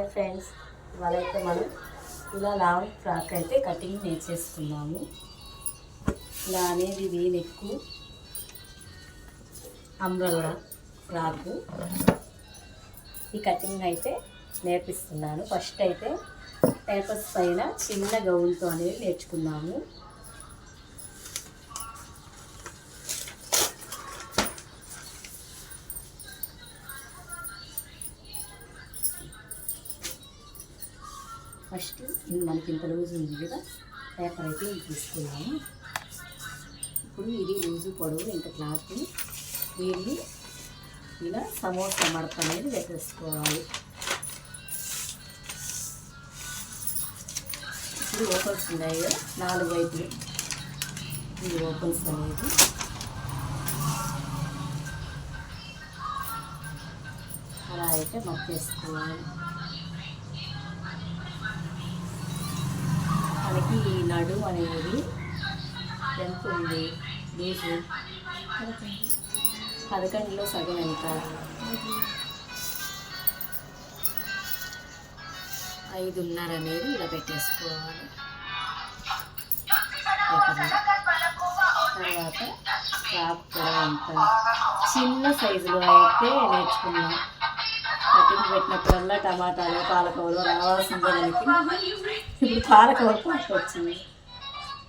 Hi friends ఇవాళైతే మనం ఇలా లాంగ్ ఫ్రాక్ అయితే కటింగ్ నేర్చేసుకున్నాము. ఇలా అనేది వీ నెక్కు అంబ్రల్లా ఫ్రాక్. ఈ కటింగ్ అయితే నేర్పిస్తున్నాను. ఫస్ట్ అయితే పేపర్స్ పైన చిన్న గౌన్తో అనేది నేర్చుకున్నాము. ఫస్ట్ మనకి ఇంత లూజ్ ఉంది కదా పేపర్ అయితే తీసుకున్నాము. ఇప్పుడు ఇది లూజు పొడవు ఇంత క్లాత్ దీన్ని ఇలా సమోసా మడత అనేది పెట్టేసుకోవాలి ఇప్పుడు ఓపెన్స్ ఉన్నాయి కదా నాలుగు వైపులు ఇది ఓపెన్స్ అనేది. అలా అయితే మర్చేసుకోవాలి ఈ నడు అనేది ఎంత ఉంది? లూజు పదకొండులో సగం ఎంత? ఐదున్నర అనేది ఇలా పెట్టేసుకోవాలి. తర్వాత క్రాప్ కూడా ఎంత? చిన్న సైజులో అయితే నేర్చుకున్నాం కటింగ్ పెట్టినప్పుడల్లా టమాటాలు పాలకూరలు రావాల్సిందే మనకి. ఇప్పుడు పాలకూర పాట వచ్చింది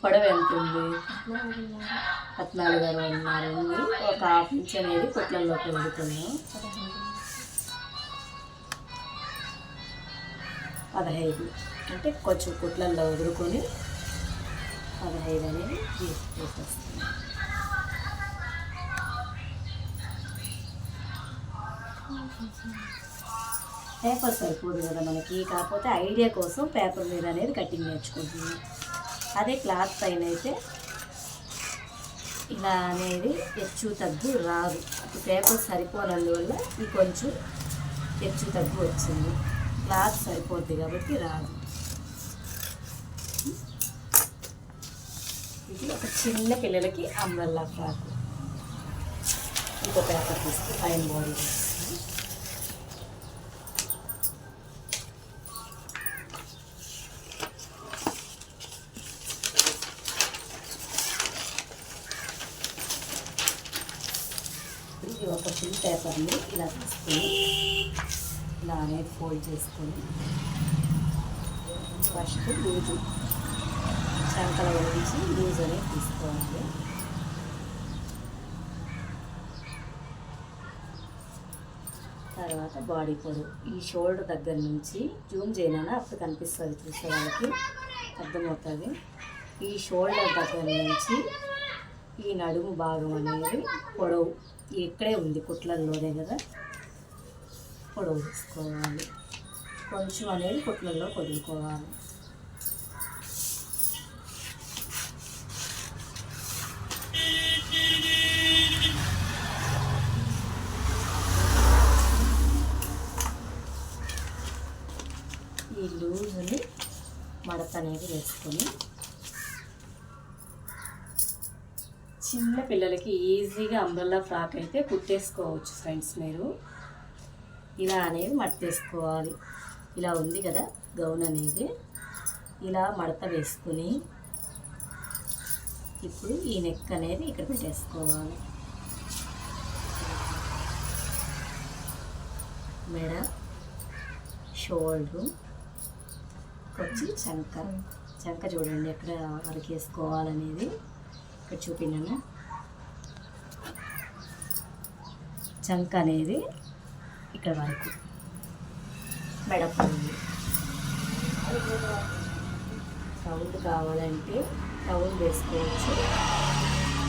పొడవు ఎంత ఉంది? పద్నాలుగు అరవైన్నర ఉన్నారు. ఒక హాఫ్ ఇంచ్ అనేది కుట్లలోకి వెళ్తున్నాం పదహైదు. అంటే కొంచెం కుట్లల్లో వదులుకొని పదహైదు అనేది పెట్టేస్తుంది Thank you. పేపర్ సరిపోదు కదా మనకి. కాకపోతే ఐడియా కోసం పేపర్ మీద అనేది కటింగ్ నేర్చుకుంటుంది అదే క్లాత్ పైన అయితే ఇలా అనేది హెచ్చు తగ్గు రాదు. ఈ పేపర్ సరిపోనందువల్ల ఇది కొంచెం హెచ్చు తగ్గు వచ్చింది. క్లాత్ సరిపోద్ది కాబట్టి రాదు. ఇది ఒక చిన్న పిల్లలకి అంబల్లా ఫ్రాక్ ఇంకో పేపర్ తీసుకు పైన బాడీ తీసుకుని పేపర్ని ఇలా తీసుకొని ఇలా అనేది ఫోల్డ్ చేసుకొని ఫస్ట్ లూజు చంకల గురించి లూజ్ అనేది తీసుకోవాలి. తర్వాత బాడీ పొడు ఈ షోల్డర్ దగ్గర నుంచి జూమ్ చేయనా అప్పుడు కనిపిస్తుంది చూసే వాళ్ళకి. అర్థమవుతుంది. ఈ షోల్డర్ దగ్గర నుంచి ఈ నడుము భాగం అనేది పొడవు. ఇక్కడే ఉంది కుట్లల్లోనే కదా? పొడవు తీసుకోవాలి. కొంచెం అనేది కుట్లల్లో వదులుకోవాలి ఈ లూజ్ని మడత అనేది వేసుకొని చిన్న పిల్లలకి ఈజీగా అంబ్రల్లా ఫ్రాక్ అయితే కుట్టేసుకోవచ్చు ఫ్రెండ్స్ మీరు. ఇలా అనేది మడతేసుకోవాలి. ఇలా ఉంది కదా గౌన్ అనేది. ఇలా మడత వేసుకుని ఇప్పుడు ఈ నెక్ అనేది ఇక్కడ పెట్టేసుకోవాలి. మెడ షోల్డరు వచ్చి చంక. చంక చూడండి ఎక్కడ వరకు వేసుకోవాలనేది చూపినాను. చంక అనేది ఇక్కడ వరకు మెడపడింది రౌండ్ కావాలంటే రౌండ్ వేసుకోవచ్చు.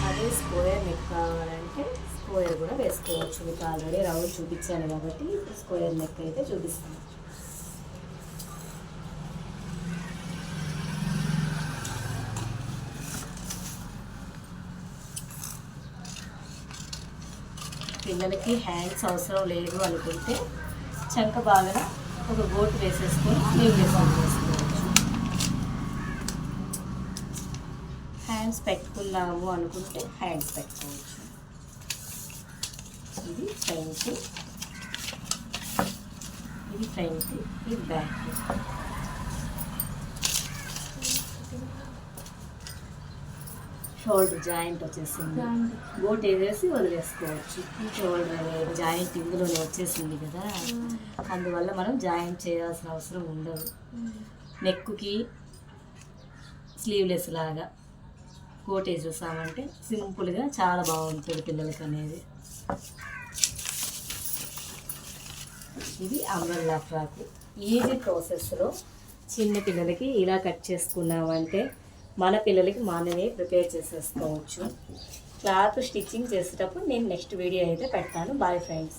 అదే స్క్వేర్ నెక్ కావాలంటే స్క్వేర్ కూడా వేసుకోవచ్చు. మీకు ఆల్రెడీ రౌండ్ చూపించాను కాబట్టి స్క్వేర్ నెక్ అయితే చూపిస్తాను. పిల్లలకి హ్యాండ్స్ అవసరం లేదు అనుకుంటే చంక బాగా ఒక గోటు వేసేసుకొని స్లీవ్ చేసుకోవచ్చు. హ్యాండ్స్ పెట్టుకున్నాము అనుకుంటే హ్యాండ్స్ పెట్టుకోవచ్చు. ఇది ఫ్రంట్. ఇది ఫ్రంట్ ఇది బ్యాక్. షోల్డర్ జాయింట్ వచ్చేసింది. బోట్ వేసేసి వదిలేసుకోవచ్చు. షోల్డర్ జాయింట్ ఇందులోనే వచ్చేసింది కదా. అందువల్ల మనం జాయింట్ చేయాల్సిన అవసరం ఉండదు. నెక్కుకి స్లీవ్లెస్ లాగా కోట్ వేసేసామంటే సింపుల్గా చాలా బాగుంటుంది పిల్లలకి అనేది ఇది అంబ్రెల్లా ఫ్రాక్. ఈజీ ప్రాసెస్లో చిన్న పిల్లలకి ఇలా కట్ చేసుకున్నామంటే మన పిల్లలకి మనమే ప్రిపేర్ చేసేసుకోవచ్చు. క్లాత్ స్టిచ్చింగ్ చేసేటప్పుడు నేను నెక్స్ట్ వీడియో అయితే పెడతాను. Bye friends.